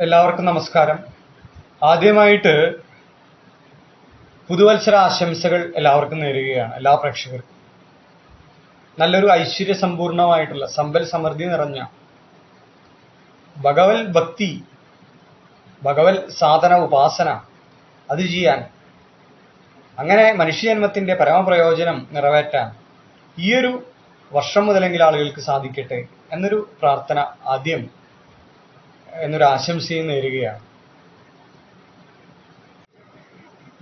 എല്ലാവർക്കും നമസ്കാരം. ആദ്യമായിട്ട് പുതുവത്സര ആശംസകൾ എല്ലാവർക്കും നേരുകയാണ് എല്ലാ പ്രേക്ഷകർക്കും. നല്ലൊരു ഐശ്വര്യ സമ്പൂർണമായിട്ടുള്ള സമ്പൽ സമൃദ്ധി നിറഞ്ഞ ഭഗവത് ഭക്തി ഭഗവത് സാധന ഉപാസന അത് ചെയ്യാൻ അങ്ങനെ മനുഷ്യജന്മത്തിന്റെ പരമപ്രയോജനം നിറവേറ്റാൻ ഈയൊരു വർഷം മുതലെങ്കിൽ ആളുകൾക്ക് സാധിക്കട്ടെ എന്നൊരു പ്രാർത്ഥന ആദ്യം എന്നൊരു ആശംസയും നേരുകയാണ്.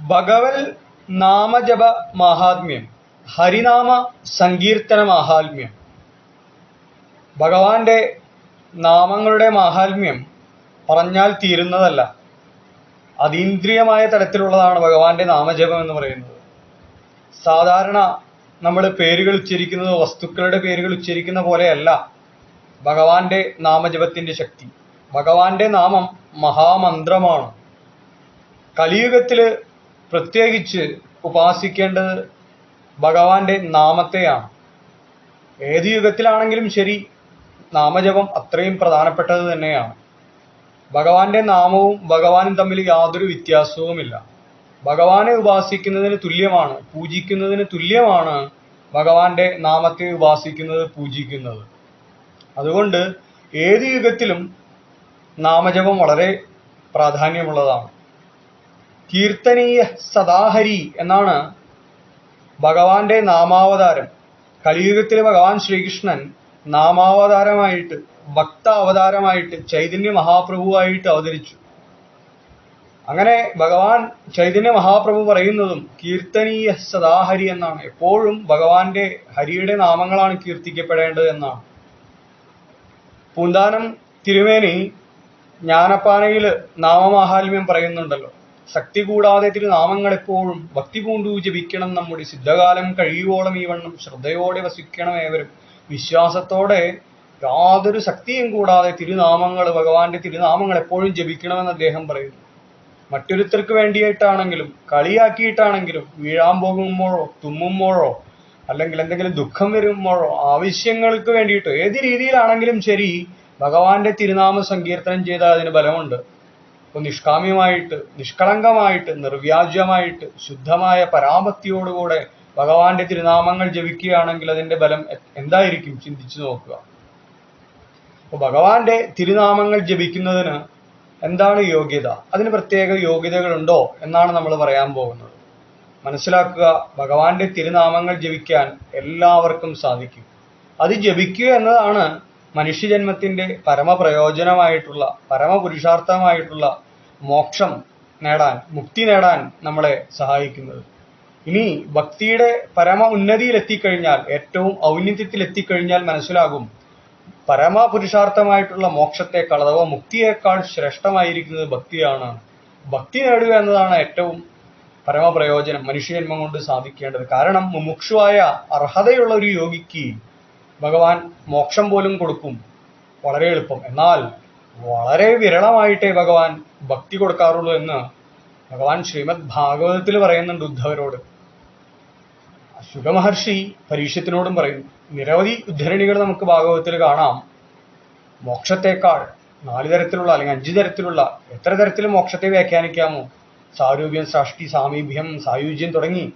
ഭഗവൽ നാമജപ മാഹാത്മ്യം ഹരിനാമ സങ്കീർത്തന മാഹാത്മ്യം ഭഗവാന്റെ നാമങ്ങളുടെ മാഹാത്മ്യം പറഞ്ഞാൽ തീരുന്നതല്ല. അതീന്ദ്രിയമായ തലത്തിലുള്ളതാണ് ഭഗവാന്റെ നാമജപം എന്ന് പറയുന്നത്. സാധാരണ നമ്മൾ പേരുകൾ ഉച്ചരിക്കുന്നത് വസ്തുക്കളുടെ പേരുകൾ ഉച്ചരിക്കുന്ന പോലെയല്ല ഭഗവാന്റെ നാമജപത്തിന്റെ ശക്തി. ഭഗവാന്റെ നാമം മഹാമന്ത്രമാണ്. കലിയുഗത്തിൽ പ്രത്യേകിച്ച് ഉപാസിക്കേണ്ടത് ഭഗവാന്റെ നാമത്തെയാണ്. ഏത് യുഗത്തിലാണെങ്കിലും ശരി നാമജപം അത്രയും പ്രധാനപ്പെട്ടത് തന്നെയാണ്. ഭഗവാന്റെ നാമവും ഭഗവാനും തമ്മിൽ യാതൊരു വ്യത്യാസവുമില്ല. ഭഗവാനെ ഉപാസിക്കുന്നതിന് തുല്യമാണ് പൂജിക്കുന്നതിന് തുല്യമാണ് ഭഗവാന്റെ നാമത്തെ ഉപാസിക്കുന്നത് പൂജിക്കുന്നത്. അതുകൊണ്ട് ഏത് യുഗത്തിലും നാമജപം വളരെ പ്രാധാന്യമുള്ളതാണ്. കീർത്തനീയ സദാഹരി എന്നാണ് ഭഗവാന്റെ നാമാവതാരം. കലിയുഗത്തിലെ ഭഗവാൻ ശ്രീകൃഷ്ണൻ നാമാവതാരമായിട്ട് ഭക്ത അവതാരമായിട്ട് ചൈതന്യ മഹാപ്രഭുവായിട്ട് അവതരിച്ചു. അങ്ങനെ ഭഗവാൻ ചൈതന്യ മഹാപ്രഭു പറയുന്നതും കീർത്തനീയ സദാഹരി എന്നാണ്. എപ്പോഴും ഭഗവാന്റെ ഹരിയുടെ നാമങ്ങളാണ് കീർത്തിക്കപ്പെടേണ്ടത് എന്നാണ്. പൂന്താനം തിരുമേനി ജ്ഞാനപ്പാനയിൽ നാമമാഹാത്മ്യം പറയുന്നുണ്ടല്ലോ. ശക്തി കൂടാതെ തിരുനാമങ്ങൾ എപ്പോഴും ഭക്തി പൂണ്ടു ജപിക്കണം നമ്മുടെ സിദ്ധകാലം കഴിയുവോളം ഈ വണ്ണം ശ്രദ്ധയോടെ വസിക്കണം ഏവരും. വിശ്വാസത്തോടെ യാതൊരു ശക്തിയും കൂടാതെ തിരുനാമങ്ങൾ ഭഗവാന്റെ തിരുനാമങ്ങൾ എപ്പോഴും ജപിക്കണമെന്ന് അദ്ദേഹം പറയുന്നു. മറ്റൊരുത്തർക്ക് വേണ്ടിയിട്ടാണെങ്കിലും കളിയാക്കിയിട്ടാണെങ്കിലും വീഴാൻ പോകുമ്പോഴോ തുമ്മുമ്പോഴോ അല്ലെങ്കിൽ എന്തെങ്കിലും ദുഃഖം വരുമ്പോഴോ ആവശ്യങ്ങൾക്ക് വേണ്ടിയിട്ടോ ഏത് രീതിയിലാണെങ്കിലും ശരി ഭഗവാന്റെ തിരുനാമ സങ്കീർത്തനം ചെയ്താൽ അതിന് ബലമുണ്ട്. അപ്പോൾ നിഷ്കാമ്യമായിട്ട് നിഷ്കളങ്കമായിട്ട് നിർവ്യാജ്യമായിട്ട് ശുദ്ധമായ പരാമത്തിയോടുകൂടെ ഭഗവാന്റെ തിരുനാമങ്ങൾ ജപിക്കുകയാണെങ്കിൽ അതിന്റെ ബലം എന്തായിരിക്കും? ചിന്തിച്ചു നോക്കുക. അപ്പോൾ ഭഗവാന്റെ തിരുനാമങ്ങൾ ജപിക്കുന്നതിന് എന്താണ് യോഗ്യത? അതിന് പ്രത്യേക യോഗ്യതകളുണ്ടോ എന്നാണ് നമ്മൾ പറയാൻ പോകുന്നത്. മനസ്സിലാക്കുക ഭഗവാന്റെ തിരുനാമങ്ങൾ ജപിക്കാൻ എല്ലാവർക്കും സാധിക്കും. അത് ജപിക്കുക എന്നതാണ് മനുഷ്യജന്മത്തിന്റെ പരമപ്രയോജനമായിട്ടുള്ള പരമപുരുഷാർത്ഥമായിട്ടുള്ള മോക്ഷം നേടാൻ മുക്തി നേടാൻ നമ്മളെ സഹായിക്കുന്നത്. ഇനി ഭക്തിയുടെ പരമ ഉന്നതിയിൽ എത്തിക്കഴിഞ്ഞാൽ ഏറ്റവും ഔന്നത്യത്തിൽ എത്തിക്കഴിഞ്ഞാൽ മനസ്സിലാകും പരമപുരുഷാർത്ഥമായിട്ടുള്ള മോക്ഷത്തെക്കാൾ അഥവാ മുക്തിയേക്കാൾ ശ്രേഷ്ഠമായിരിക്കുന്നത് ഭക്തിയാണ്. ഭക്തി നേടുക എന്നതാണ് ഏറ്റവും പരമപ്രയോജനം മനുഷ്യജന്മം കൊണ്ട് സാധിക്കേണ്ടത്. കാരണം മുമുക്ഷുവായ അർഹതയുള്ള ഒരു യോഗിക്ക് ഭഗവാൻ മോക്ഷം പോലും കൊടുക്കും. വളരെ എളുപ്പം. എന്നാൽ വളരെ വിരളമായിട്ടേ ഭഗവാൻ ഭക്തി കൊടുക്കാറുള്ളൂ എന്ന് ഭഗവാൻ ശ്രീമദ് ഭാഗവതത്തിൽ പറയുന്നുണ്ട് ഉദ്ധവരോട്. ശുഗമഹർഷി പരീക്ഷത്തിനോടും പറയുന്നു നിരവധി ഉദ്ധരണികൾ നമുക്ക് ഭാഗവതത്തിൽ കാണാം. മോക്ഷത്തെക്കാൾ നാല് തരത്തിലുള്ള അല്ലെങ്കിൽ അഞ്ച് തരത്തിലുള്ള എത്ര തരത്തിൽ മോക്ഷത്തെ വ്യാഖ്യാനിക്കാമോ? സാരൂപ്യം സാഷ്ടി സാമീപ്യം സായുജ്യം തുടങ്ങി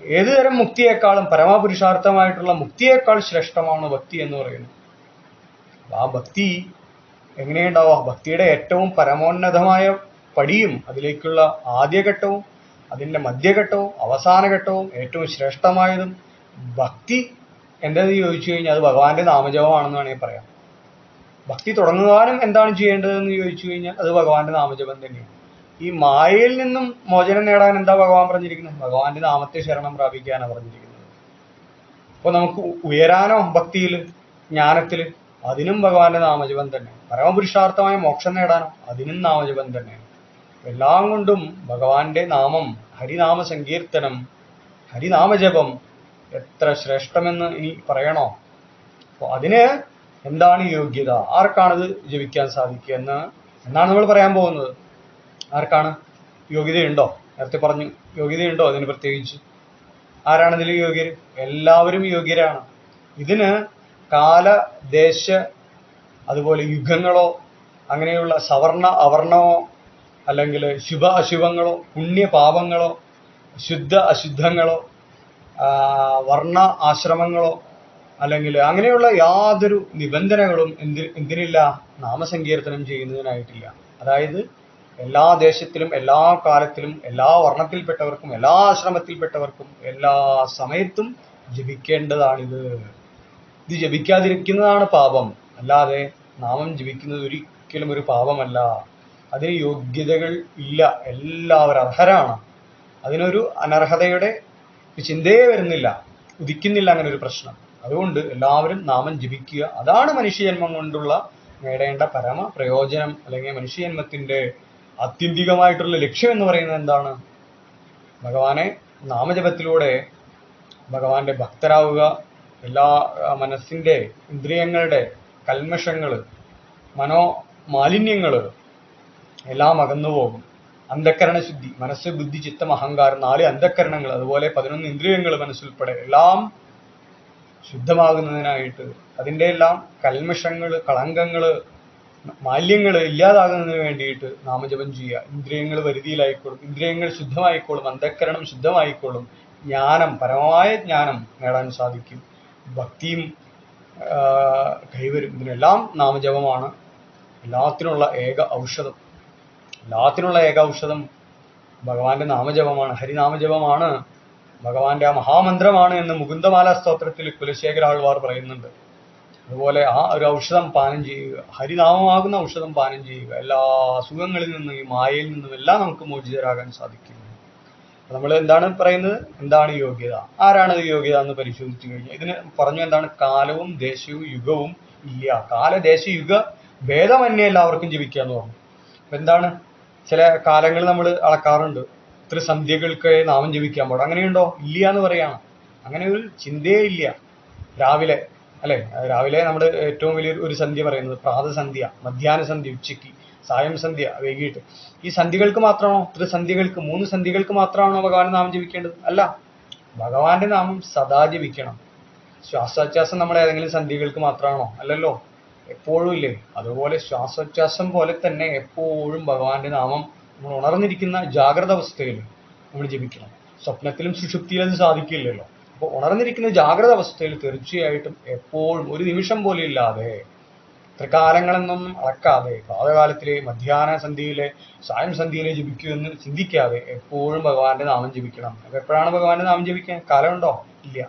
ഏത് തരം മുക്തിയേക്കാളും പരമപുരുഷാർത്ഥമായിട്ടുള്ള മുക്തിയേക്കാൾ ശ്രേഷ്ഠമാണ് ഭക്തി എന്ന് പറയുന്നത് ആ ഭക്തി എങ്ങനെയുണ്ടാവുക ഭക്തിയുടെ ഏറ്റവും പരമോന്നതമായ പടിയും അതിലേക്കുള്ള ആദ്യഘട്ടവും അതിന്റെ മധ്യഘട്ടവും അവസാനഘട്ടവും ഏറ്റവും ശ്രേഷ്ഠമായതും ഭക്തി എന്തെന്ന് ചോദിച്ചു കഴിഞ്ഞാൽ അത് ഭഗവാന്റെ നാമജപമാണെന്ന് വേണമെങ്കിൽ പറയാം. ഭക്തി തുടങ്ങുവാനും എന്താണ് ചെയ്യേണ്ടതെന്ന് ചോദിച്ചു കഴിഞ്ഞാൽ അത് ഭഗവാന്റെ നാമജപം തന്നെയാണ്. ഈ മായയിൽ നിന്നും മോചനം നേടാൻ എന്താ ഭഗവാൻ പറഞ്ഞിരിക്കുന്നത് ഭഗവാന്റെ നാമത്തെ ശരണം പ്രാപിക്കാനാണ് പറഞ്ഞിരിക്കുന്നത്. അപ്പൊ നമുക്ക് ഉയരാനോ ഭക്തിയിൽ ജ്ഞാനത്തിൽ അതിനും ഭഗവാന്റെ നാമജപം തന്നെ. പരമപുരുഷാർത്ഥമായ മോക്ഷം നേടാനോ അതിനും നാമജപം തന്നെ. എല്ലാം കൊണ്ടും ഭഗവാന്റെ നാമം ഹരിനാമ സങ്കീർത്തനം ഹരിനാമജപം എത്ര ശ്രേഷ്ഠമെന്ന് ഇനി പറയണോ? അപ്പൊ അതിന് എന്താണ് യോഗ്യത? ആർക്കാണത് ജപിക്കാൻ സാധിക്കുക എന്ന് എന്നാണ് നമ്മൾ പറയാൻ പോകുന്നത്. ആർക്കാണ്? യോഗ്യതയുണ്ടോ? നേരത്തെ പറഞ്ഞു യോഗ്യതയുണ്ടോ അതിന് പ്രത്യേകിച്ച്? ആരാണ് ഇതിൽ യോഗ്യർ എല്ലാവരും യോഗ്യരാണ്. ഇതിന് കാല ദേശ അതുപോലെ യുഗങ്ങളോ അങ്ങനെയുള്ള സവർണ അവർണമോ അല്ലെങ്കിൽ ശുഭ അശുഭങ്ങളോ പുണ്യപാപങ്ങളോ ശുദ്ധ അശുദ്ധങ്ങളോ വർണ ആശ്രമങ്ങളോ അല്ലെങ്കിൽ അങ്ങനെയുള്ള യാതൊരു നിബന്ധനകളും എന്തി എന്തിനില്ല നാമസങ്കീർത്തനം ചെയ്യുന്നതിനായിട്ടില്ല. അതായത് എല്ലാ ദേശത്തിലും എല്ലാ കാലത്തിലും എല്ലാ വർണത്തിൽപ്പെട്ടവർക്കും എല്ലാ ആശ്രമത്തിൽപ്പെട്ടവർക്കും എല്ലാ സമയത്തും ജപിക്കേണ്ടതാണിത്. ഇത് ജപിക്കാതിരിക്കുന്നതാണ് പാപം. അല്ലാതെ നാമം ജപിക്കുന്നത് ഒരിക്കലും ഒരു പാപമല്ല. അതിന് യോഗ്യതകൾ ഇല്ല. എല്ലാവരും അർഹരാണ്. അതിനൊരു അനർഹതയുടെ ചിന്തയെ വരുന്നില്ല. ഉദിക്കുന്നില്ല അങ്ങനെ ഒരു പ്രശ്നം. അതുകൊണ്ട് എല്ലാവരും നാമം ജപിക്കുക. അതാണ് മനുഷ്യജന്മം കൊണ്ടുള്ള നേടേണ്ട പരമ പ്രയോജനം അല്ലെങ്കിൽ മനുഷ്യജന്മത്തിന്റെ ആത്യന്തികമായിട്ടുള്ള ലക്ഷ്യം എന്ന് പറയുന്നത് എന്താണ്? ഭഗവാനെ നാമജപത്തിലൂടെ ഭഗവാന്റെ ഭക്തരാവുക എല്ലാ മനസ്സിന്റെ ഇന്ദ്രിയങ്ങളുടെ കൽമഷങ്ങൾ മനോ മാലിന്യങ്ങൾ എല്ലാം അകന്നു പോകും. അന്ധക്കരണ ശുദ്ധി മനസ്സ് ബുദ്ധി ചിത്തം അഹങ്കാരം നാല് അന്ധക്കരണങ്ങൾ അതുപോലെ പതിനൊന്ന് ഇന്ദ്രിയങ്ങൾ മനസ്സുൾപ്പെടെ എല്ലാം ശുദ്ധമാകുന്നതിനായിട്ട് അതിന്റെ എല്ലാം കൽമഷങ്ങൾ കളങ്കങ്ങൾ മാലിന്യങ്ങൾ ഇല്ലാതാകുന്നതിന് വേണ്ടിയിട്ട് നാമജപം ചെയ്യുക. ഇന്ദ്രിയങ്ങൾ വരുതിയിലായിക്കോളും. ഇന്ദ്രിയങ്ങൾ ശുദ്ധമായിക്കോളും. അന്ധക്കരണം ശുദ്ധമായിക്കോളും. ജ്ഞാനം പരമമായ ജ്ഞാനം നേടാൻ സാധിക്കും. ഭക്തിയും കൈവരും. ഇതിനെല്ലാം നാമജപമാണ്. എല്ലാത്തിനുള്ള ഏക ഔഷധം. എല്ലാത്തിനുള്ള ഏക ഔഷധം ഭഗവാന്റെ നാമജപമാണ്. ഹരിനാമജപമാണ്. ഭഗവാന്റെ ആ മഹാമന്ത്രമാണ് എന്ന് മുകുന്ദമാല സ്തോത്രത്തിൽ കുലശേഖര പറയുന്നുണ്ട്. അതുപോലെ ആ ഒരു ഔഷധം പാനം ചെയ്യുക ഹരിനാമമാകുന്ന ഔഷധം പാനം ചെയ്യുക എല്ലാ അസുഖങ്ങളിൽ നിന്നും ഈ മായയിൽ നിന്നും എല്ലാം നമുക്ക് മോചിതരാകാൻ സാധിക്കും. നമ്മൾ എന്താണ് പറയുന്നത്? എന്താണ് യോഗ്യത? ആരാണ് യോഗ്യത എന്ന് പരിശോധിച്ചു കഴിഞ്ഞാൽ ഇതിന് പറഞ്ഞു എന്താണ്? കാലവും ദേശവും യുഗവും ഇല്ല. കാലദേശ യുഗ ഭേദമന്യേ എല്ലാവർക്കും ജീവിക്കുക എന്ന് പറഞ്ഞു. അപ്പൊ എന്താണ്? ചില കാലങ്ങൾ നമ്മൾ അളക്കാറുണ്ട്. ഇത്ര സന്ധ്യകൾക്ക് നാമം ജപിക്കാൻ പാടും. അങ്ങനെയുണ്ടോ? ഇല്ല എന്ന് പറയാണ്. അങ്ങനെ ഒരു ചിന്തയേ ഇല്ല. രാവിലെ അല്ലെ? രാവിലെ നമ്മൾ ഏറ്റവും വലിയ ഒരു സന്ധ്യ പറയുന്നത് പ്രാതസന്ധ്യ മധ്യാഹ്ന സന്ധ്യ ഉച്ചയ്ക്ക് സായം സന്ധ്യ വൈകിട്ട്. ഈ സന്ധ്യകൾക്ക് മാത്രമാണോ? ത്രിസന്ധ്യകൾക്ക് മൂന്ന് സന്ധ്യകൾക്ക് മാത്രമാണോ ഭഗവാന്റെ നാമം ജപിക്കേണ്ടത്? അല്ല. ഭഗവാന്റെ നാമം സദാ ജപിക്കണം. ശ്വാസോച്ഛ്വാസം നമ്മൾ ഏതെങ്കിലും സന്ധ്യകൾക്ക് മാത്രമാണോ? അല്ലല്ലോ. എപ്പോഴും ഇല്ലേ? അതുപോലെ ശ്വാസോച്ഛ്വാസം പോലെ തന്നെ എപ്പോഴും ഭഗവാന്റെ നാമം നമ്മൾ ഉണർന്നിരിക്കുന്ന ജാഗ്രത അവസ്ഥയിൽ നമ്മൾ ജപിക്കണം. സ്വപ്നത്തിലും സുഷുപ്തിയിലും അത് സാധിക്കില്ലല്ലോ. അപ്പോൾ ഉണർന്നിരിക്കുന്ന ജാഗ്രത അവസ്ഥയിൽ തീർച്ചയായിട്ടും എപ്പോഴും ഒരു നിമിഷം പോലും ഇല്ലാതെ ത്രികാലങ്ങളെന്നൊന്നും അളക്കാതെ പ്രാതകാലത്തിലെ മധ്യാഹ്ന സന്ധ്യയിലെ സായം സന്ധ്യയിലെ എന്ന് ചിന്തിക്കാതെ എപ്പോഴും ഭഗവാന്റെ നാമം ജപിക്കണം. അപ്പൊ എപ്പോഴാണ് ഭഗവാന്റെ നാമം ജപിക്കാൻ? കാലമുണ്ടോ? ഇല്ല.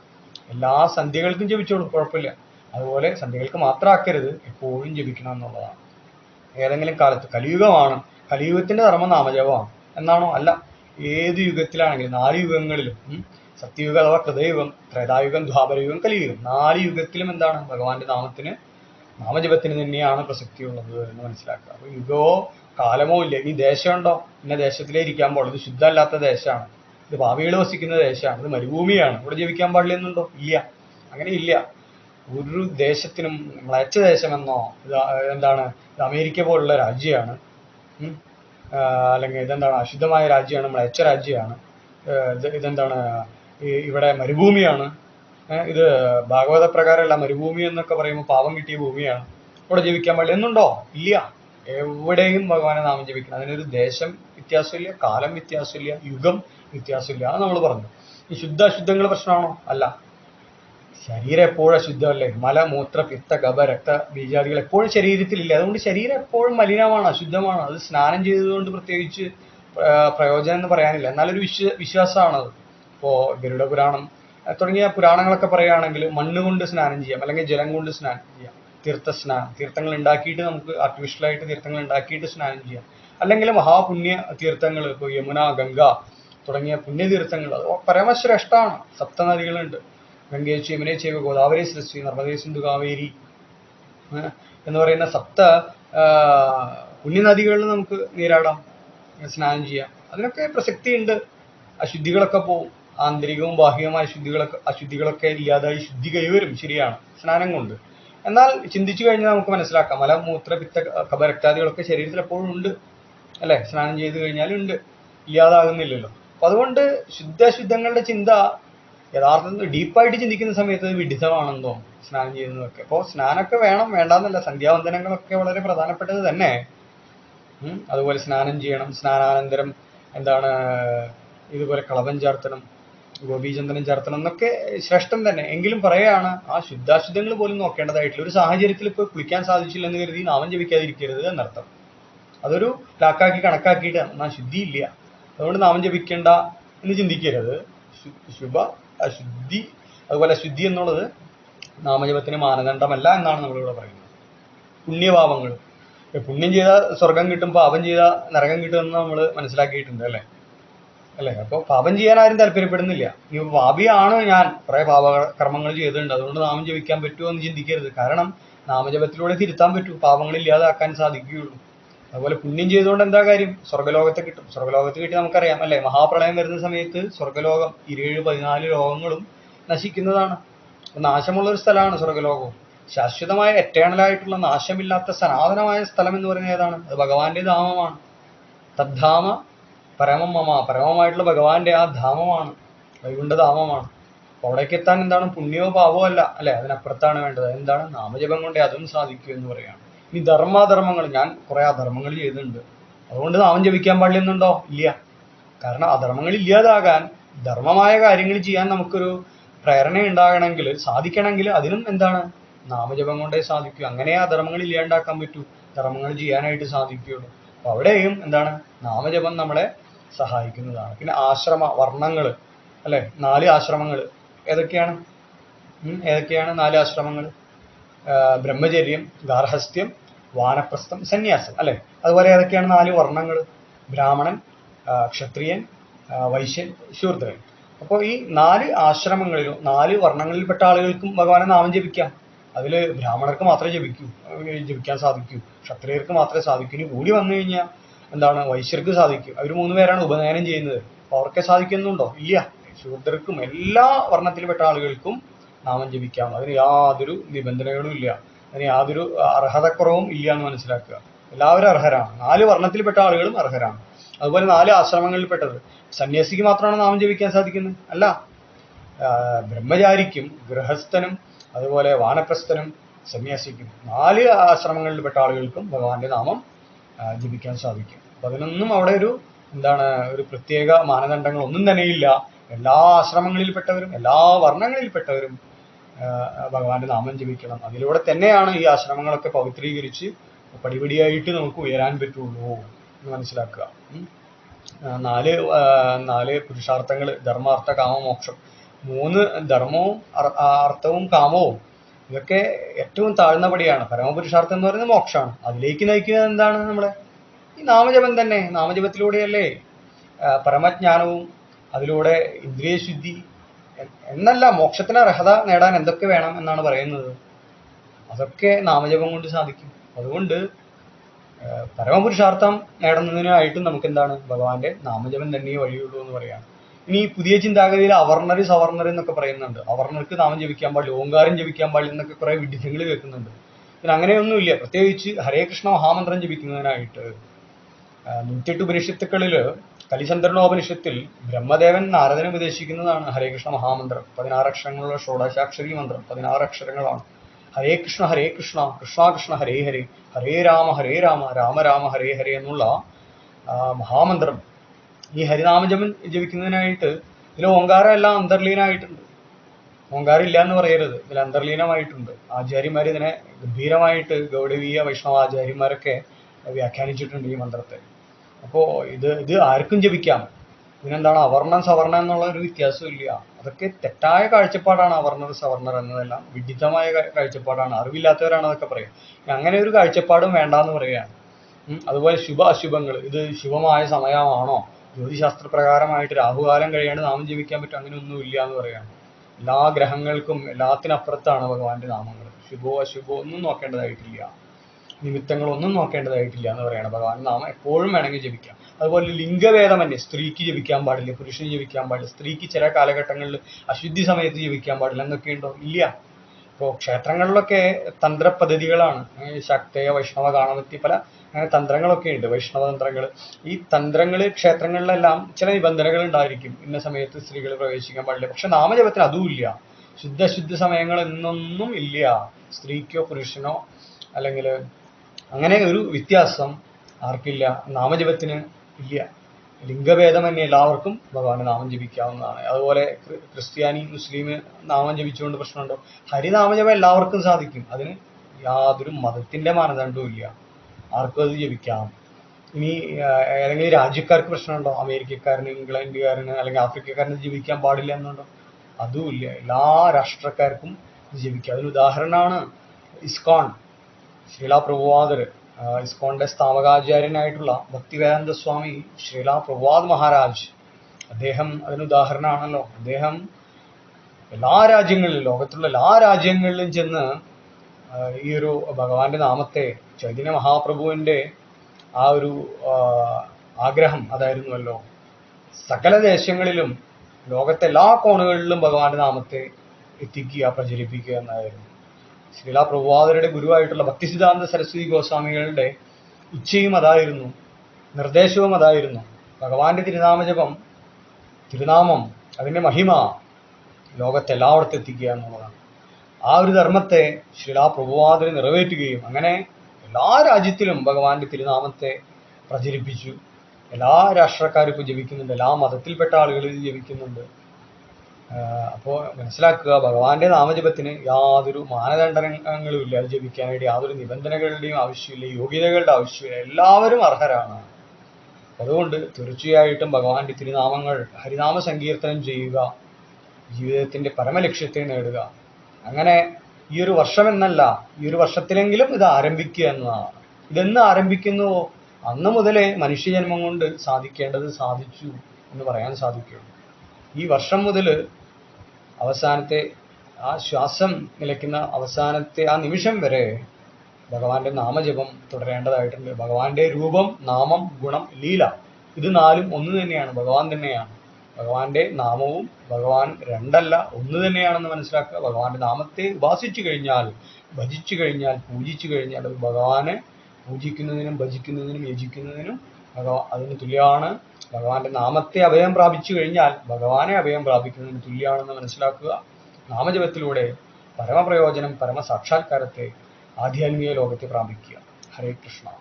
എല്ലാ സന്ധ്യകൾക്കും ജപിച്ചോളൂ കുഴപ്പമില്ല. അതുപോലെ സന്ധ്യകൾക്ക് മാത്രമാക്കരുത് എപ്പോഴും ജപിക്കണം എന്നുള്ളതാണ്. ഏതെങ്കിലും കാലത്ത് കലിയുഗമാണ് കലിയുഗത്തിന്റെ ധർമ്മം നാമജപമാണ് എന്നാണോ? അല്ല. ഏത് യുഗത്തിലാണെങ്കിലും നാല് യുഗങ്ങളിലും സത്യയുഗം അഥവാ കൃതയുഗം ത്രേതായുഗം ദ്വാപരയുഗം കലിയുഗം. നാല് യുഗത്തിലും എന്താണ്? ഭഗവാന്റെ നാമത്തിന് നാമജപത്തിന് തന്നെയാണ് പ്രസക്തിയുള്ളത് എന്ന് മനസ്സിലാക്കുക. അപ്പൊ യുഗമോ കാലമോ ഇല്ല. ഇനി ദേശമുണ്ടോ? ഇന്ന ദേശത്തിലേ ഇരിക്കാൻ പാടുള്ളൂ ഇത് ശുദ്ധമല്ലാത്ത ദേശമാണ്. ഇത് ഭാവിയിൽ വസിക്കുന്ന ദേശമാണ്. ഇത് മരുഭൂമിയാണ്. ഇവിടെ ജീവിക്കാൻ പാടില്ല എന്നുണ്ടോ ഇല്ല. അങ്ങനെ ഇല്ല. ഒരു ദേശത്തിനും മ്ലച്ച ദേശമെന്നോ എന്താണ് അമേരിക്ക പോലുള്ള രാജ്യമാണ്. അല്ലെങ്കിൽ ഇതെന്താണ്? അശുദ്ധമായ രാജ്യമാണ്. മ്ലച്ച രാജ്യമാണ്. ഇത് ഇതെന്താണ്? ഇവിടെ മരുഭൂമിയാണ്. ഇത് ഭാഗവത പ്രകാരമല്ല മരുഭൂമി എന്നൊക്കെ പറയുമ്പോൾ പാവം കിട്ടിയ ഭൂമിയാണ്. ഇവിടെ ജീവിക്കാൻ പാടില്ല. എന്നുണ്ടോ? ഇല്ല. എവിടെയും ഭഗവാനെ നാമം ജപിക്കണം. അതിനൊരു ദേശം വ്യത്യാസമില്ല കാലം വ്യത്യാസമില്ല യുഗം വ്യത്യാസമില്ല. അത് നമ്മൾ പറഞ്ഞു ഈ ശുദ്ധ അശുദ്ധങ്ങൾ പ്രശ്നമാണോ? അല്ല. ശരീരം എപ്പോഴും അശുദ്ധമല്ലേ? മല മൂത്ര പിത്ത ഗബ രക്ത ബീജാദികൾ എപ്പോഴും ശരീരത്തിലില്ല. അതുകൊണ്ട് ശരീരം എപ്പോഴും മലിനമാണ് അശുദ്ധമാണ്. അത് സ്നാനം ചെയ്തതുകൊണ്ട് പ്രത്യേകിച്ച് പ്രയോജനം എന്ന് പറയാനില്ല. എന്നാലൊരു വിശ്വ വിശ്വാസമാണത്. ഇപ്പോ ഗരുഡ പുരാണം തുടങ്ങിയ പുരാണങ്ങളൊക്കെ പറയുകയാണെങ്കിൽ മണ്ണ് കൊണ്ട് സ്നാനം ചെയ്യാം അല്ലെങ്കിൽ ജലം കൊണ്ട് സ്നാനം ചെയ്യാം തീർത്ഥ സ്നാനം തീർത്ഥങ്ങൾ ഉണ്ടാക്കിയിട്ട് നമുക്ക് ആർട്ടിഫിഷ്യലായിട്ട് തീർത്ഥങ്ങൾ ഉണ്ടാക്കിയിട്ട് സ്നാനം ചെയ്യാം. അല്ലെങ്കിൽ മഹാപുണ്യ തീർത്ഥങ്ങൾ ഇപ്പോൾ യമുന ഗംഗ തുടങ്ങിയ പുണ്യതീർത്ഥങ്ങൾ അത് പരമശ്രേഷ്ഠമാണ് സപ്തനദികളുണ്ട്. ഗംഗയെ യമുനെ ഗോദാവരി സൃഷ്ടി നർമ്മദേ സിന്ധു കാവേരി എന്ന് പറയുന്ന സപ്ത പുണ്യനദികളിൽ നമുക്ക് നീരാടാം സ്നാനം ചെയ്യാം. അതിനൊക്കെ പ്രസക്തിയുണ്ട്. അശുദ്ധികളൊക്കെ പോവും. ആന്തരികവും ബാഹ്യവുമായ അശുദ്ധികളൊക്കെ അശുദ്ധികളൊക്കെ ഇല്ലാതായി ശുദ്ധി കൈവരും. ശരിയാണ്. സ്നാനം കൊണ്ട് എന്നാൽ ചിന്തിച്ചു കഴിഞ്ഞാൽ നമുക്ക് മനസ്സിലാക്കാം. മല മൂത്ര പിത്ത കപരക്താദികളൊക്കെ ശരീരത്തിൽ എപ്പോഴും ഉണ്ട്. അല്ലെ? സ്നാനം ചെയ്ത് കഴിഞ്ഞാൽ ഉണ്ട്. ഇല്ലാതാകുന്നില്ലല്ലോ. അപ്പൊ അതുകൊണ്ട് ശുദ്ധ അശുദ്ധങ്ങളുടെ ചിന്ത യഥാർത്ഥത്തിൽ ഡീപ്പായിട്ട് ചിന്തിക്കുന്ന സമയത്ത് വിഡിതമാണെന്ന് തോന്നും സ്നാനം ചെയ്യുന്നതൊക്കെ. അപ്പോൾ സ്നാനമൊക്കെ വേണം വേണ്ടാന്നല്ല. സന്ധ്യാവന്തനങ്ങളൊക്കെ വളരെ പ്രധാനപ്പെട്ടത് തന്നെ. അതുപോലെ സ്നാനം ചെയ്യണം സ്നാനാനന്തരം എന്താണ് ഇതുപോലെ കളവൻ ചേർത്തണം ഗോപീചന്ദനം ചേർത്തണം എന്നൊക്കെ ശ്രേഷ്ഠം തന്നെ. എങ്കിലും പറയാണ് ആ ശുദ്ധാശുദ്ധങ്ങൾ പോലും നോക്കേണ്ടതായിട്ടില്ല. ഒരു സാഹചര്യത്തിൽ ഇപ്പോൾ കുളിക്കാൻ സാധിച്ചില്ലെന്ന് കരുതി നാമം ജപിക്കാതിരിക്കരുത് എന്നർത്ഥം. അതൊരു ലാക്കാക്കി കണക്കാക്കിയിട്ട് എന്നാ ശുദ്ധിയില്ല. അതുകൊണ്ട് നാമം ജപിക്കേണ്ട എന്ന് ചിന്തിക്കരുത്. ശുഭ അശുദ്ധി അതുപോലെ ശുദ്ധി എന്നുള്ളത് നാമജപത്തിന് മാനദണ്ഡമല്ല എന്നാണ് നമ്മളിവിടെ പറയുന്നത്. പുണ്യപാപങ്ങൾ. ഇപ്പൊ പുണ്യം ചെയ്താൽ സ്വർഗം കിട്ടും പാപം ചെയ്താൽ നരകം കിട്ടുമെന്ന് നമ്മൾ മനസ്സിലാക്കിയിട്ടുണ്ട് അല്ലേ? അല്ലേ? അപ്പോൾ പാപം ചെയ്യാൻ ആരും താല്പര്യപ്പെടുന്നില്ല. ഈ പാപിയാണ് ഞാൻ കുറെ പാപ കർമ്മങ്ങൾ ചെയ്തിട്ടുണ്ട്. അതുകൊണ്ട് നാമം ജപിക്കാൻ പറ്റുമോ എന്ന് ചിന്തിക്കരുത്. കാരണം നാമജപത്തിലൂടെ തിരുത്താൻ പറ്റൂ. പാപങ്ങൾ ഇല്ലാതാക്കാൻ സാധിക്കുകയുള്ളൂ. അതുപോലെ പുണ്യം ചെയ്തുകൊണ്ട് എന്താ കാര്യം? സ്വർഗലോകത്തെ കിട്ടും. സ്വർഗലോകത്ത് കിട്ടി നമുക്കറിയാം അല്ലെ? മഹാപ്രളയം വരുന്ന സമയത്ത് സ്വർഗലോകം ഇരുപത് പതിനാല് ലോകങ്ങളും നശിക്കുന്നതാണ്. അപ്പൊ നാശമുള്ള ഒരു സ്ഥലമാണ് സ്വർഗലോകവും ശാശ്വതമായ എറ്റേണൽ ആയിട്ടുള്ള നാശമില്ലാത്ത സനാതനമായ സ്ഥലം എന്ന് പറയുന്നത് ഏതാണ്? അത് ഭഗവാന്റെ ധാമമാണ്. തദ്ധാമ പരമം മമ പരമമായിട്ടുള്ള ഭഗവാന്റെ ആ ധാമമാണ് വൈകുണ്ഠധാമമാണ്. അവിടേക്ക് എത്താൻ എന്താണ്? പുണ്യമോ പാപമോ അല്ല അല്ലെ? അതിനപ്പുറത്താണ് വേണ്ടത്. എന്താണ്? നാമജപം കൊണ്ടേ അതും സാധിക്കൂ എന്ന് പറയാണ് ഇനി ധർമാധർമ്മങ്ങൾ ഞാൻ കുറെ അധർമ്മങ്ങൾ ചെയ്തിട്ടുണ്ട്. അതുകൊണ്ട് നാമം ജപിക്കാൻ പാടില്ലെന്നുണ്ടോ? ഇല്ല. കാരണം അധർമ്മങ്ങൾ ഇല്ലാതാകാൻ ധർമ്മമായ കാര്യങ്ങൾ ചെയ്യാൻ നമുക്കൊരു പ്രേരണ ഉണ്ടാകണമെങ്കിൽ സാധിക്കണമെങ്കിൽ അതിനും എന്താണ്? നാമജപം കൊണ്ടേ സാധിക്കൂ. അങ്ങനെ ആ ധർമ്മങ്ങൾ ഇല്ലാണ്ടാക്കാൻ പറ്റൂ. ധർമ്മങ്ങൾ ചെയ്യാനായിട്ട് സാധിക്കുകയുള്ളൂ. അപ്പൊ അവിടെയും എന്താണ്? നാമജപം നമ്മളെ സഹായിക്കുന്നതാണ്. പിന്നെ ആശ്രമ വർണങ്ങൾ അല്ലെ? നാല് ആശ്രമങ്ങൾ ഏതൊക്കെയാണ്? ഏതൊക്കെയാണ് നാല് ആശ്രമങ്ങൾ? ബ്രഹ്മചര്യം ഗാർഹസ്ഥ്യം വാനപ്രസ്ഥം സന്യാസം അല്ലെ? അതുപോലെ ഏതൊക്കെയാണ് നാല് വർണങ്ങൾ ബ്രാഹ്മണൻ ക്ഷത്രിയൻ വൈശ്യൻ ശൂദ്രൻ. അപ്പോൾ ഈ നാല് ആശ്രമങ്ങളിലും നാല് വർണങ്ങളിൽപ്പെട്ട ആളുകൾക്കും ഭഗവാനെ നാമം ജപിക്കാം. അതിൽ ബ്രാഹ്മണർക്ക് മാത്രമേ ജപിക്കൂ ജപിക്കാൻ സാധിക്കൂ. ക്ഷത്രിയർക്ക് മാത്രമേ സാധിക്കൂ. ഇനി കൂടി വന്നു കഴിഞ്ഞാൽ എന്താണ് വൈശ്യർക്ക് സാധിക്കും. അവർ മൂന്ന് പേരാണ് ഉപനയനം ചെയ്യുന്നത്. അവർക്ക് സാധിക്കുന്നുണ്ടോ? ഇല്ല. ശൂദ്രർക്കും എല്ലാ വർണത്തിൽപ്പെട്ട ആളുകൾക്കും നാമം ജപിക്കാം. അതിന് യാതൊരു നിബന്ധനകളും ഇല്ല. അതിന് യാതൊരു അർഹതക്കുറവും ഇല്ല എന്ന് മനസ്സിലാക്കുക. എല്ലാവരും അർഹരാണ്. നാല് വർണത്തിൽപ്പെട്ട ആളുകളും അർഹരാണ്. അതുപോലെ നാല് ആശ്രമങ്ങളിൽപ്പെട്ടത് സന്യാസിക്ക് മാത്രമാണ് നാമം ജപിക്കാൻ സാധിക്കുന്നത്? അല്ല. ബ്രഹ്മചാരിക്കും ഗൃഹസ്ഥനും അതുപോലെ വാനപ്രസ്ഥനും സന്യാസിക്കും. നാല് ആശ്രമങ്ങളിൽപ്പെട്ട ആളുകൾക്കും ഭഗവാന്റെ നാമം ആ, ജപിക്കാൻ സാധിക്കും. അപ്പൊ അതിനൊന്നും അവിടെ ഒരു എന്താണ് ഒരു പ്രത്യേക മാനദണ്ഡങ്ങൾ ഒന്നും തന്നെയില്ല. എല്ലാ ആശ്രമങ്ങളിൽപ്പെട്ടവരും എല്ലാ വർണങ്ങളിൽപ്പെട്ടവരും ഭഗവാന്റെ നാമം ജപിക്കണം. അതിലൂടെ തന്നെയാണ് ഈ ആശ്രമങ്ങളൊക്കെ പവിത്രീകരിച്ച് പടിപടിയായിട്ട് നമുക്ക് ഉയരാൻ പറ്റുള്ളൂ എന്ന് മനസ്സിലാക്കുക. നാല് നാല് പുരുഷാർത്ഥങ്ങൾ ധർമാർത്ഥ കാമ മോക്ഷം. മൂന്ന് ധർമ്മവും അർത്ഥവും കാമവും ഇതൊക്കെ ഏറ്റവും താഴ്ന്ന പടിയാണ്. പരമപുരുഷാർത്ഥം എന്ന് പറയുന്നത് മോക്ഷമാണ്. അതിലേക്ക് നയിക്കുന്നത് എന്താണ് നമ്മളെ? ഈ നാമജപം തന്നെ. നാമജപത്തിലൂടെയല്ലേ പരമജ്ഞാനവും അതിലൂടെ ഇന്ദ്രിയശുദ്ധി ശുദ്ധി എന്നല്ല മോക്ഷത്തിന് അർഹത നേടാൻ എന്തൊക്കെ വേണം എന്നാണ് പറയുന്നത്. അതൊക്കെ നാമജപം കൊണ്ട് സാധിക്കും. അതുകൊണ്ട് പരമപുരുഷാർത്ഥം നേടുന്നതിനായിട്ടും നമുക്ക് എന്താണ് ഭഗവാന്റെ നാമജപം തന്നെ വഴിയുള്ളൂ എന്ന് പറയാം. ഇനി പുതിയ ചിന്താഗതിയിൽ അവർണർ സവർണർ എന്നൊക്കെ പറയുന്നുണ്ട്. അവർണർക്ക് നാമം ജപിക്കാൻ പാടില്ല ഓങ്കാരം ജപിക്കാൻ പാടില്ല എന്നൊക്കെ കുറെ വിഡിത്തങ്ങൾ കേൾക്കുന്നുണ്ട്. പിന്നെ അങ്ങനെയൊന്നുമില്ല. പ്രത്യേകിച്ച് ഹരേ കൃഷ്ണ മഹാമന്ത്രം ജപിക്കുന്നതിനായിട്ട് നൂറ്റെട്ട് ഉപനിഷത്തുക്കളിൽ കലിചന്ദ്രനോപനിഷത്തിൽ ബ്രഹ്മദേവൻ നാരദനെ ഉപദേശിക്കുന്നതാണ് ഹരേ കൃഷ്ണ മഹാമന്ത്രം. പതിനാറ് അക്ഷരങ്ങളുള്ള ഷോഡശാക്ഷരി മന്ത്രം. പതിനാറ് അക്ഷരങ്ങളാണ്. ഹരേ കൃഷ്ണ ഹരേ കൃഷ്ണ കൃഷ്ണ കൃഷ്ണ ഹരേ ഹരേ ഹരേ രാമ ഹരേ രാമ രാമ രാമ ഹരേ ഹരേ എന്നുള്ള മഹാമന്ത്രം ഈ ഹരിനാമജപം ജപിക്കുന്നതിനായിട്ട് ഇതിൽ ഓങ്കാരം എല്ലാം അന്തർലീനമായിട്ടുണ്ട് ഓങ്കാരം ഇല്ല എന്ന് പറയരുത്. ഇതിൽ അന്തർലീനമായിട്ടുണ്ട്. ആചാര്യന്മാർ ഇതിനെ ഗംഭീരമായിട്ട് ഗൗഡവീയ വൈഷ്ണവ ആചാര്യന്മാരൊക്കെ വ്യാഖ്യാനിച്ചിട്ടുണ്ട് ഈ മന്ത്രത്തെ. അപ്പോൾ ഇത് ഇത് ആർക്കും ജപിക്കാം. ഇതിനെന്താണ് അവർണം സവർണം എന്നുള്ള ഒരു വ്യത്യാസവും ഇല്ല അതൊക്കെ തെറ്റായ കാഴ്ചപ്പാടാണ് അവർണർ സവർണർ എന്നതെല്ലാം വിഡിത്തമായ കാഴ്ചപ്പാടാണ്. അറിവില്ലാത്തവരാണ് അതൊക്കെ പറയുക. അങ്ങനെ ഒരു കാഴ്ചപ്പാടും വേണ്ടാന്ന് പറയുകയാണ്. അതുപോലെ ശുഭ അശുഭങ്ങൾ ഇത് ശുഭമായ സമയമാണോ? ജ്യോതിശാസ്ത്ര പ്രകാരമായിട്ട് രാഹുകാലം കഴിയാണ്ട് നാമം ജീവിക്കാൻ പറ്റും അങ്ങനെയൊന്നും ഇല്ല എന്ന് പറയാണ് എല്ലാ ഗ്രഹങ്ങൾക്കും എല്ലാത്തിനപ്പുറത്താണ് ഭഗവാന്റെ നാമങ്ങൾ. ശുഭോ അശുഭോ ഒന്നും നോക്കേണ്ടതായിട്ടില്ല. നിമിത്തങ്ങളൊന്നും നോക്കേണ്ടതായിട്ടില്ല എന്ന് പറയാണ് ഭഗവാൻ നാമം. എപ്പോഴും വേണമെങ്കിൽ ജപിക്കാം. അതുപോലെ ലിംഗഭേദമന്യേ സ്ത്രീക്ക് ജപിക്കാൻ പാടില്ല പുരുഷന് ജപിക്കാൻ പാടില്ല സ്ത്രീക്ക് ചില കാലഘട്ടങ്ങളിൽ അശുദ്ധി സമയത്ത് ജപിക്കാൻ പാടില്ല. എന്നൊക്കെയുണ്ടോ ഇല്ല. ഇപ്പോൾ ക്ഷേത്രങ്ങളിലൊക്കെ തന്ത്രപദ്ധതികളാണ്. ശക്തയ വൈഷ്ണവ ഗാണപത്തി പല അങ്ങനെ തന്ത്രങ്ങളൊക്കെ ഉണ്ട് വൈഷ്ണവ തന്ത്രങ്ങൾ. ഈ തന്ത്രങ്ങൾ ക്ഷേത്രങ്ങളിലെല്ലാം ചില നിബന്ധനകൾ ഉണ്ടായിരിക്കും. ഇന്ന സമയത്ത് സ്ത്രീകൾ പ്രവേശിക്കാൻ പാടില്ല. പക്ഷെ നാമജപത്തിന് ഇല്ല. ശുദ്ധ ശുദ്ധ സമയങ്ങൾ എന്നൊന്നും ഇല്ല. സ്ത്രീക്കോ പുരുഷനോ അല്ലെങ്കിൽ അങ്ങനെ ഒരു വ്യത്യാസം ആർക്കില്ല. നാമജപത്തിന് ഇല്ല. ലിംഗഭേദമന്യേ എല്ലാവർക്കും ഭഗവാന്റെ നാമം ജപിക്കാവുന്നതാണ്. അതുപോലെ ക്രിസ്ത്യാനി മുസ്ലിം നാമം ജപിച്ചുകൊണ്ട് പ്രശ്നമുണ്ടോ? ഹരിനാമജപം എല്ലാവർക്കും സാധിക്കും. അതിന് യാതൊരു മതത്തിന്റെ മാനദണ്ഡവും ഇല്ല. ആർക്കും അത് ജപിക്കാം ഇനി ഏതെങ്കിലും രാജ്യക്കാർക്ക് പ്രശ്നമുണ്ടോ? അമേരിക്കക്കാരന് ഇംഗ്ലണ്ടുകാരന് അല്ലെങ്കിൽ ആഫ്രിക്കക്കാരന് ജീവിക്കാൻ പാടില്ല എന്നുണ്ടോ? അതുമില്ല. എല്ലാ രാഷ്ട്രക്കാർക്കും ഇത് ജപിക്കാം അതിന് ഉദാഹരണമാണ് ഇസ്കോൺ. ശ്രീല പ്രഭുവാദർ ഇസ്കോണിന്റെ സ്ഥാപകാചാര്യനായിട്ടുള്ള ഭക്തിവേദാന്ത സ്വാമി ശ്രീല പ്രഭുവാദ് മഹാരാജ്. അദ്ദേഹം അതിന് ഉദാഹരണമാണല്ലോ. അദ്ദേഹം എല്ലാ രാജ്യങ്ങളിലും ലോകത്തുള്ള എല്ലാ രാജ്യങ്ങളിലും ചെന്ന് ഈ ഒരു ഭഗവാന്റെ നാമത്തെ ചൈതന്യ മഹാപ്രഭുവിന്റെ ആ ഒരു ആഗ്രഹം അതായിരുന്നുവല്ലോ സകല ദേശങ്ങളിലും ലോകത്തെ എല്ലാ കോണുകളിലും ഭഗവാന്റെ നാമത്തെ എത്തിക്കുക പ്രചരിപ്പിക്കുക എന്നായിരുന്നു. ശ്രീല പ്രഭുവാദരുടെ ഗുരുവായിട്ടുള്ള ഭക്തിസിദ്ധാന്ത സരസ്വതി ഗോസ്വാമികളുടെ ഇച്ഛയും അതായിരുന്നു നിർദ്ദേശവും അതായിരുന്നു. ഭഗവാന്റെ തിരുനാമജപം തിരുനാമം അതിന്റെ മഹിമ ലോകത്തെല്ലായിടത്തും എത്തിക്കുക എന്നുള്ളതാണ്. ആ ഒരു ധർമ്മത്തെ ശ്രീലാ പ്രഭുവാദർ നിറവേറ്റുകയും അങ്ങനെ എല്ലാ രാജ്യത്തിലും ഭഗവാന്റെ തിരുനാമത്തെ പ്രചരിപ്പിച്ചു. എല്ലാ രാഷ്ട്രക്കാരും ഇപ്പോൾ ജപിക്കുന്നുണ്ട്. എല്ലാ മതത്തിൽപ്പെട്ട ആളുകൾ ജപിക്കുന്നുണ്ട്. അപ്പോൾ അപ്പോ മനസ്സിലാക്കുക ഭഗവാന്റെ നാമജപത്തിന് യാതൊരു മാനദണ്ഡങ്ങളും ഇല്ല. അത് ജപിക്കാനായിട്ട് യാതൊരു നിബന്ധനകളുടെയും ആവശ്യമില്ല യോഗ്യതകളുടെ ആവശ്യമില്ല. എല്ലാവരും അർഹരാണ്. അതുകൊണ്ട് തീർച്ചയായിട്ടും ഭഗവാന്റെ തിരുനാമങ്ങൾ ഹരിനാമ സങ്കീർത്തനം ചെയ്യുക ജീവിതത്തിന്റെ പരമലക്ഷ്യത്തെ നേടുക. അങ്ങനെ ഈ ഒരു വർഷം എന്നല്ല ഈ ഒരു വർഷത്തിലെങ്കിലും ഇത് ആരംഭിക്കുക എന്നതാണ്. ഇതെന്ന് ആരംഭിക്കുന്നുവോ അന്ന് മുതലേ മനുഷ്യജന്മം കൊണ്ട് സാധിക്കേണ്ടത് സാധിച്ചു എന്ന് പറയാൻ സാധിക്കുള്ളൂ ഈ വർഷം മുതൽ അവസാനത്തെ ആ ശ്വാസം നിലയ്ക്കുന്ന അവസാനത്തെ ആ നിമിഷം വരെ ഭഗവാന്റെ നാമജപം തുടരേണ്ടതായിട്ടുണ്ട്. ഭഗവാന്റെ രൂപം നാമം ഗുണം ലീല ഇത് നാലും ഒന്ന് തന്നെയാണ്. ഭഗവാൻ തന്നെയാണ്. ഭഗവാന്റെ നാമവും ഭഗവാൻ രണ്ടല്ല ഒന്ന് തന്നെയാണെന്ന് മനസ്സിലാക്കുക. ഭഗവാന്റെ നാമത്തെ ഉപാസിച്ചു കഴിഞ്ഞാൽ ഭജിച്ചു കഴിഞ്ഞാൽ പൂജിച്ചു കഴിഞ്ഞാൽ അത് ഭഗവാനെ പൂജിക്കുന്നതിനും ഭജിക്കുന്നതിനും യജിക്കുന്നതിനും ഭഗവാൻ അതിന് തുല്യമാണ്. ഭഗവാന്റെ നാമത്തെ അഭയം പ്രാപിച്ചു കഴിഞ്ഞാൽ ഭഗവാനെ അഭയം പ്രാപിക്കുന്നതിന് തുല്യമാണെന്ന് മനസ്സിലാക്കുക. നാമജപത്തിലൂടെ പരമപ്രയോജനം പരമസാക്ഷാത്കാരത്തെ ആധ്യാത്മിക ലോകത്തെ പ്രാപിക്കുക. ഹരേ കൃഷ്ണ.